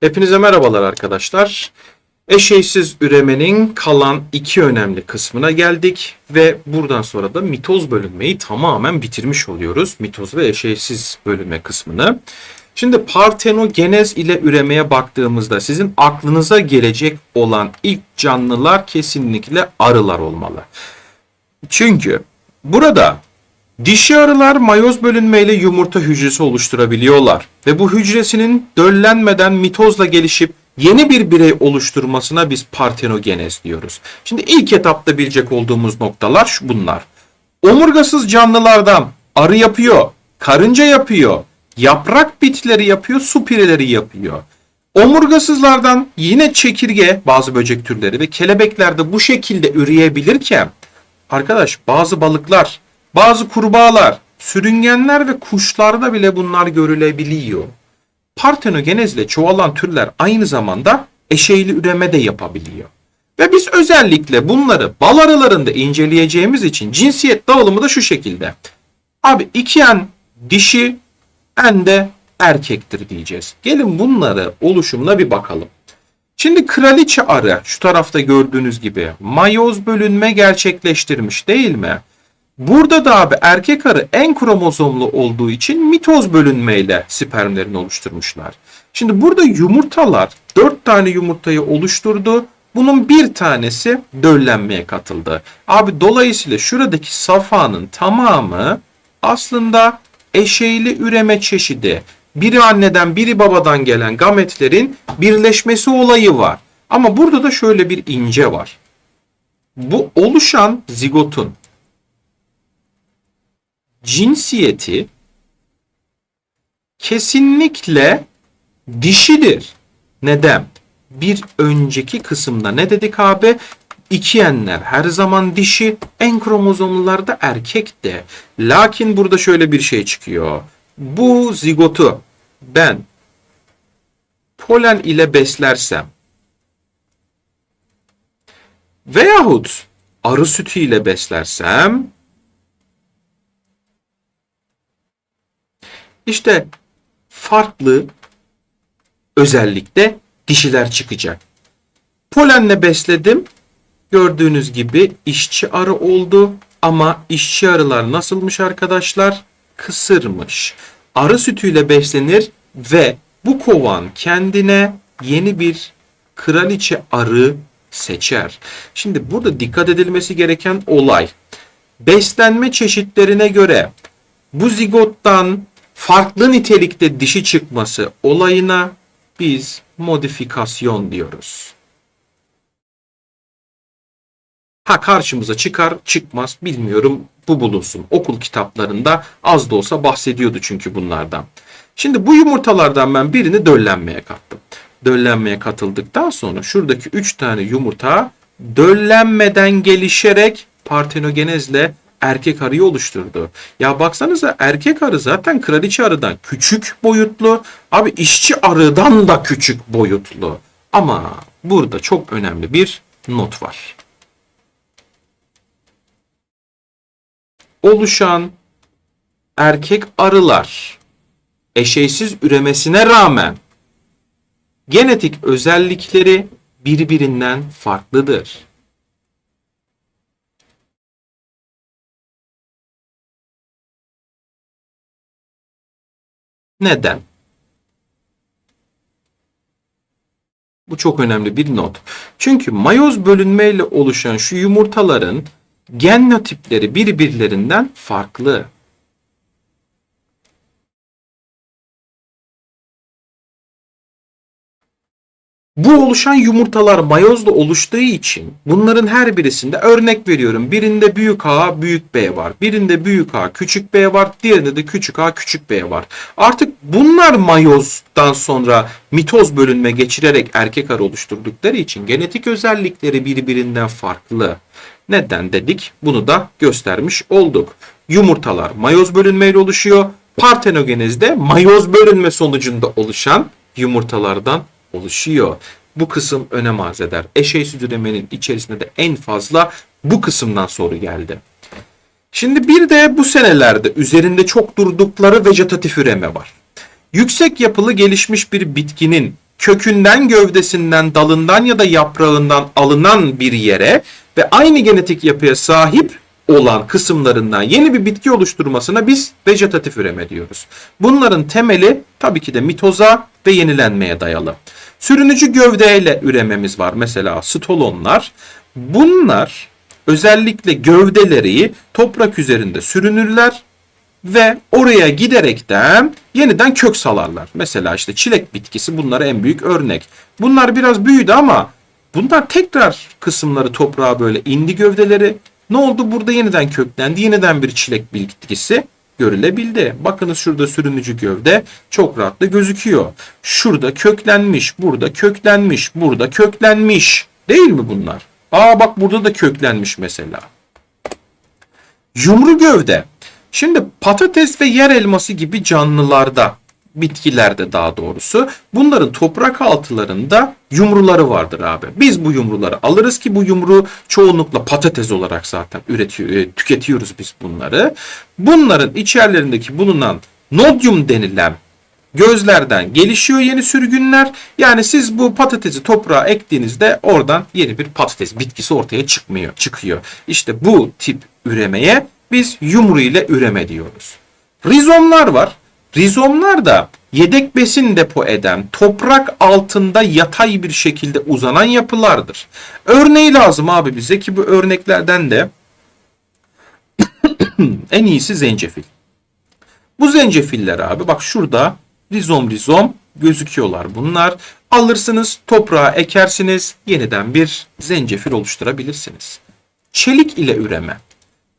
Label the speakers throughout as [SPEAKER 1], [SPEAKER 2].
[SPEAKER 1] Hepinize merhabalar arkadaşlar. Eşeysiz üremenin kalan iki önemli kısmına geldik ve buradan sonra da mitoz bölünmeyi tamamen bitirmiş oluyoruz. Mitoz ve eşeysiz bölünme kısmını. Şimdi partenogenez ile üremeye baktığımızda sizin aklınıza gelecek olan ilk canlılar kesinlikle arılar olmalı. Çünkü burada Dişi arılar mayoz bölünmeyle yumurta hücresi oluşturabiliyorlar ve bu hücresinin döllenmeden mitozla gelişip yeni bir birey oluşturmasına biz partenogenez diyoruz. Şimdi ilk etapta bilecek olduğumuz noktalar şu bunlar. Omurgasız canlılardan arı yapıyor, karınca yapıyor, yaprak bitleri yapıyor, su pireleri yapıyor. Omurgasızlardan yine çekirge, bazı böcek türleri ve kelebekler de bu şekilde üreyebilirken arkadaş bazı balıklar, bazı kurbağalar, sürüngenler ve kuşlarda bile bunlar görülebiliyor. Partenogenezle çoğalan türler aynı zamanda eşeyli üreme de yapabiliyor. Ve biz özellikle bunları bal arılarında inceleyeceğimiz için cinsiyet dağılımı da şu şekilde. Abi iki en dişi en de erkektir diyeceğiz. Gelin bunları oluşumuna bir bakalım. Şimdi kraliçe arı şu tarafta gördüğünüz gibi mayoz bölünme gerçekleştirmiş değil mi? Burada da abi erkek arı en kromozomlu olduğu için mitoz bölünmeyle spermlerini oluşturmuşlar. Şimdi burada yumurtalar 4 tane yumurtayı oluşturdu. Bunun bir tanesi döllenmeye katıldı. Abi dolayısıyla şuradaki safhanın tamamı aslında eşeyli üreme çeşidi. Biri anneden biri babadan gelen gametlerin birleşmesi olayı var. Ama burada da şöyle bir ince var. Bu oluşan zigotun cinsiyeti kesinlikle dişidir. Neden? Bir önceki kısımda ne dedik abi? İkiyenler her zaman dişi, en kromozomlularda erkek de. Lakin burada şöyle bir şey çıkıyor. Bu zigotu ben polen ile beslersem veyahut arı sütü ile beslersem İşte farklı özellikle dişiler çıkacak. Polenle besledim. Gördüğünüz gibi işçi arı oldu ama işçi arılar nasılmış arkadaşlar? Kısırmış. Arı sütüyle beslenir ve bu kovan kendine yeni bir kraliçe arı seçer. Şimdi burada dikkat edilmesi gereken olay beslenme çeşitlerine göre bu zigottan farklı nitelikte dişi çıkması olayına biz modifikasyon diyoruz. Ha karşımıza çıkar çıkmaz bilmiyorum bu bulunsun. Okul kitaplarında az da olsa bahsediyordu çünkü bunlardan. Şimdi bu yumurtalardan ben birini döllenmeye kattım. Döllenmeye katıldıktan sonra şuradaki 3 tane yumurta döllenmeden gelişerek partenogenezle erkek arıyı oluşturdu. Ya baksanıza erkek arı zaten kraliçe arıdan küçük boyutlu. Abi işçi arıdan da küçük boyutlu. Ama burada çok önemli bir not var. Oluşan erkek arılar eşeysiz üremesine rağmen genetik özellikleri birbirinden farklıdır. Neden? Bu çok önemli bir not. Çünkü mayoz bölünmeyle oluşan şu yumurtaların genotipleri birbirlerinden farklı. Bu oluşan yumurtalar mayozla oluştuğu için bunların her birisinde örnek veriyorum. Birinde büyük A, büyük B var. Birinde büyük A, küçük B var. Diğerinde de küçük A, küçük B var. Artık bunlar mayozdan sonra mitoz bölünme geçirerek erkek arı oluşturdukları için genetik özellikleri birbirinden farklı. Neden dedik? Bunu da göstermiş olduk. Yumurtalar mayoz bölünmeyle oluşuyor. Partenogenezde mayoz bölünme sonucunda oluşan yumurtalardan oluşuyor. Bu kısım önem arz eder. Eşeğsiz üremenin içerisinde de en fazla bu kısımdan soru geldi. Şimdi bir de bu senelerde üzerinde çok durdukları vejetatif üreme var. Yüksek yapılı gelişmiş bir bitkinin kökünden, gövdesinden, dalından ya da yaprağından alınan bir yere ve aynı genetik yapıya sahip olan kısımlarından yeni bir bitki oluşturmasına biz vejetatif üreme diyoruz. Bunların temeli tabii ki de mitoza ve yenilenmeye dayalı. Sürünücü gövdeyle ürememiz var. Mesela stolonlar. Bunlar özellikle gövdeleri toprak üzerinde sürünürler ve oraya giderekten yeniden kök salarlar. Mesela işte çilek bitkisi bunlara en büyük örnek. Bunlar biraz büyüdü ama bunlar tekrar kısımları toprağa böyle indi gövdeleri. Ne oldu? Burada yeniden köklendi. Yeniden bir çilek bitkisi görülebildi. Bakınız şurada sürünücü gövde çok rahatlı gözüküyor. Şurada köklenmiş, burada köklenmiş, burada köklenmiş. Değil mi bunlar? Aa bak burada da köklenmiş mesela. Yumru gövde. Şimdi patates ve yer elması gibi canlılarda, bitkilerde daha doğrusu bunların toprak altılarında yumruları vardır abi. Biz bu yumruları alırız ki bu yumru çoğunlukla patates olarak zaten üretiyor, e, tüketiyoruz biz bunları. Bunların içerilerindeki bulunan nodyum denilen gözlerden gelişiyor yeni sürgünler. Yani siz bu patatesi toprağa ektiğinizde oradan yeni bir patates bitkisi ortaya çıkmıyor, çıkıyor. İşte bu tip üremeye biz yumru ile üreme diyoruz. Rizomlar var. Rizomlar da yedek besin depo eden, toprak altında yatay bir şekilde uzanan yapılardır. Örneği lazım abi bize ki bu örneklerden de en iyisi zencefil. Bu zencefiller abi bak şurada rizom rizom gözüküyorlar bunlar. Alırsınız toprağa ekersiniz yeniden bir zencefil oluşturabilirsiniz. Çelik ile üreme.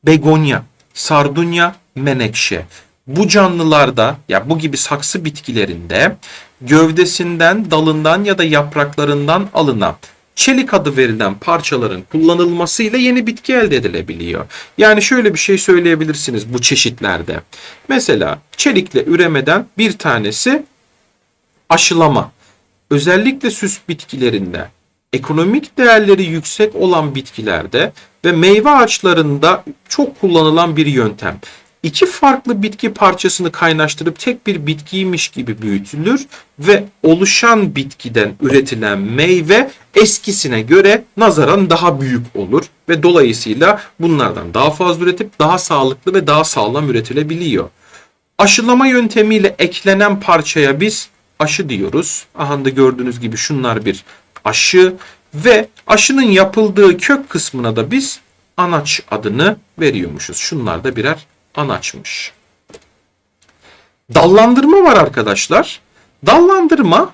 [SPEAKER 1] Begonya, sardunya, menekşe. Bu canlılarda ya bu gibi saksı bitkilerinde gövdesinden, dalından ya da yapraklarından alınan çelik adı verilen parçaların kullanılmasıyla yeni bitki elde edilebiliyor. Yani şöyle bir şey söyleyebilirsiniz bu çeşitlerde. Mesela çelikle üremeden bir tanesi aşılama. Özellikle süs bitkilerinde ekonomik değerleri yüksek olan bitkilerde ve meyve ağaçlarında çok kullanılan bir yöntem. İki farklı bitki parçasını kaynaştırıp tek bir bitkiymiş gibi büyütülür ve oluşan bitkiden üretilen meyve eskisine göre nazaran daha büyük olur ve dolayısıyla bunlardan daha fazla üretip daha sağlıklı ve daha sağlam üretilebiliyor. Aşılama yöntemiyle eklenen parçaya biz aşı diyoruz. Aha da gördüğünüz gibi şunlar bir aşı ve aşının yapıldığı kök kısmına da biz anaç adını veriyormuşuz. Şunlar da birer anaçmış. Dallandırma var arkadaşlar. Dallandırma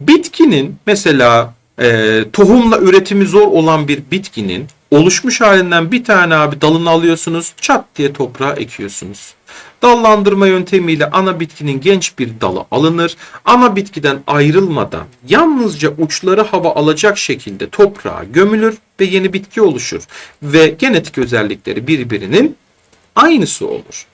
[SPEAKER 1] bitkinin mesela e, tohumla üretimi zor olan bir bitkinin oluşmuş halinden bir tane abi dalını alıyorsunuz çat diye toprağa ekiyorsunuz. Dallandırma yöntemiyle ana bitkinin genç bir dalı alınır. Ana bitkiden ayrılmadan yalnızca uçları hava alacak şekilde toprağa gömülür ve yeni bitki oluşur. Ve genetik özellikleri birbirinin aynısı olur.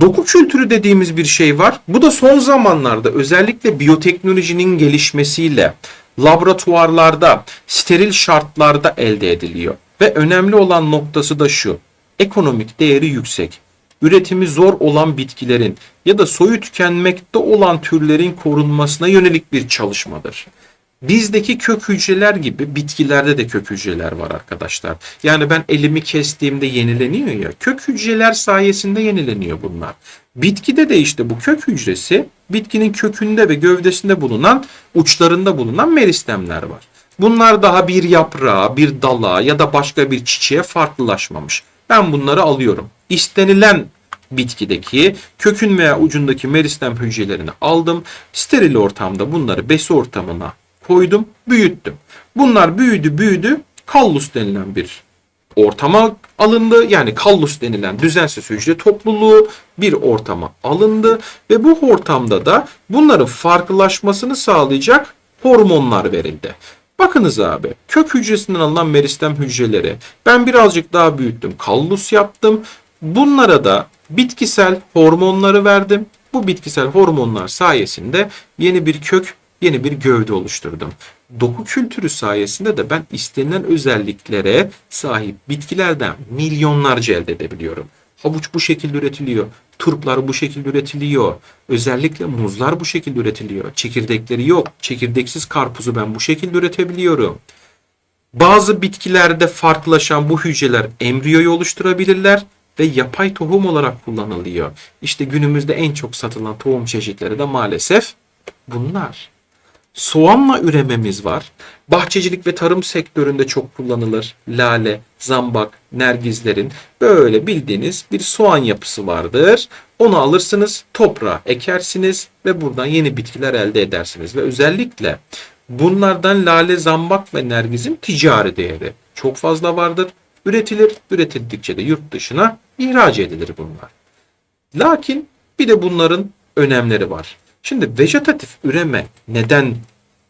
[SPEAKER 1] Doku kültürü dediğimiz bir şey var. Bu da son zamanlarda özellikle biyoteknolojinin gelişmesiyle laboratuvarlarda, steril şartlarda elde ediliyor. Ve önemli olan noktası da şu. Ekonomik değeri yüksek. Üretimi zor olan bitkilerin ya da soyu tükenmekte olan türlerin korunmasına yönelik bir çalışmadır. Bizdeki kök hücreler gibi bitkilerde de kök hücreler var arkadaşlar. Yani ben elimi kestiğimde yenileniyor ya. Kök hücreler sayesinde yenileniyor bunlar. Bitkide de işte bu kök hücresi bitkinin kökünde ve gövdesinde bulunan uçlarında bulunan meristemler var. Bunlar daha bir yaprağa, bir dala ya da başka bir çiçeğe farklılaşmamış. Ben bunları alıyorum. İstenilen bitkideki kökün veya ucundaki meristem hücrelerini aldım. Steril ortamda bunları besi ortamına koydum, büyüttüm. Bunlar büyüdü büyüdü kallus denilen bir ortama alındı. Yani kallus denilen düzensiz hücre topluluğu bir ortama alındı ve bu ortamda da bunların farklılaşmasını sağlayacak hormonlar verildi. Bakınız abi kök hücresinden alınan meristem hücreleri ben birazcık daha büyüttüm. Kallus yaptım. Bunlara da bitkisel hormonları verdim. Bu bitkisel hormonlar sayesinde yeni bir kök yeni bir gövde oluşturdum. Doku kültürü sayesinde de ben istenilen özelliklere sahip bitkilerden milyonlarca elde edebiliyorum. Havuç bu şekilde üretiliyor. Turplar bu şekilde üretiliyor. Özellikle muzlar bu şekilde üretiliyor. Çekirdekleri yok. Çekirdeksiz karpuzu ben bu şekilde üretebiliyorum. Bazı bitkilerde farklılaşan bu hücreler embriyoyu oluşturabilirler ve yapay tohum olarak kullanılıyor. İşte günümüzde en çok satılan tohum çeşitleri de maalesef bunlar. Soğanla ürememiz var. Bahçecilik ve tarım sektöründe çok kullanılır. Lale, zambak, nergizlerin böyle bildiğiniz bir soğan yapısı vardır. Onu alırsınız, toprağa ekersiniz ve buradan yeni bitkiler elde edersiniz. Ve özellikle bunlardan lale, zambak ve nergizin ticari değeri çok fazla vardır. Üretilir, üretildikçe de yurt dışına ihraç edilir bunlar. Lakin bir de bunların önemleri var. Şimdi vejetatif üreme neden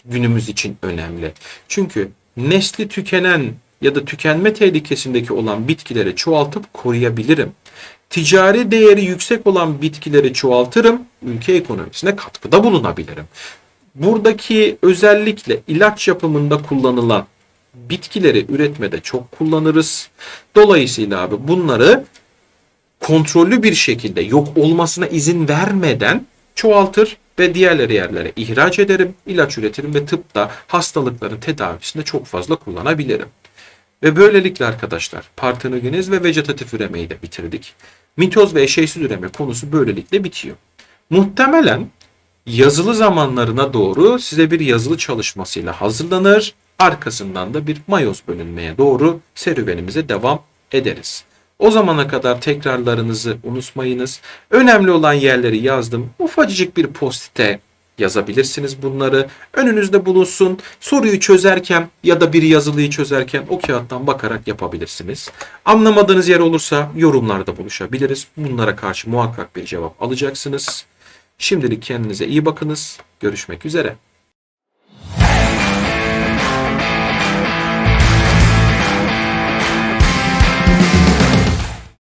[SPEAKER 1] günümüz için önemli? Çünkü nesli tükenen ya da tükenme tehlikesindeki olan bitkileri çoğaltıp koruyabilirim. Ticari değeri yüksek olan bitkileri çoğaltırım, ülke ekonomisine katkıda bulunabilirim. Buradaki özellikle ilaç yapımında kullanılan bitkileri üretmede çok kullanırız. Dolayısıyla abi bunları kontrollü bir şekilde yok olmasına izin vermeden çoğaltır ve diğerleri yerlere ihraç ederim, ilaç üretirim ve tıpta hastalıkların tedavisinde çok fazla kullanabilirim. Ve böylelikle arkadaşlar partenogenez ve vejetatif üremeyi de bitirdik. Mitoz ve eşeysiz üreme konusu böylelikle bitiyor. Muhtemelen yazılı zamanlarına doğru size bir yazılı çalışmasıyla hazırlanır. Arkasından da bir mayoz bölünmeye doğru serüvenimize devam ederiz. O zamana kadar tekrarlarınızı unutmayınız. Önemli olan yerleri yazdım. Ufacık bir postite yazabilirsiniz bunları. Önünüzde bulunsun. Soruyu çözerken ya da bir yazılıyı çözerken o kağıttan bakarak yapabilirsiniz. Anlamadığınız yer olursa yorumlarda buluşabiliriz. Bunlara karşı muhakkak bir cevap alacaksınız. Şimdilik kendinize iyi bakınız. Görüşmek üzere.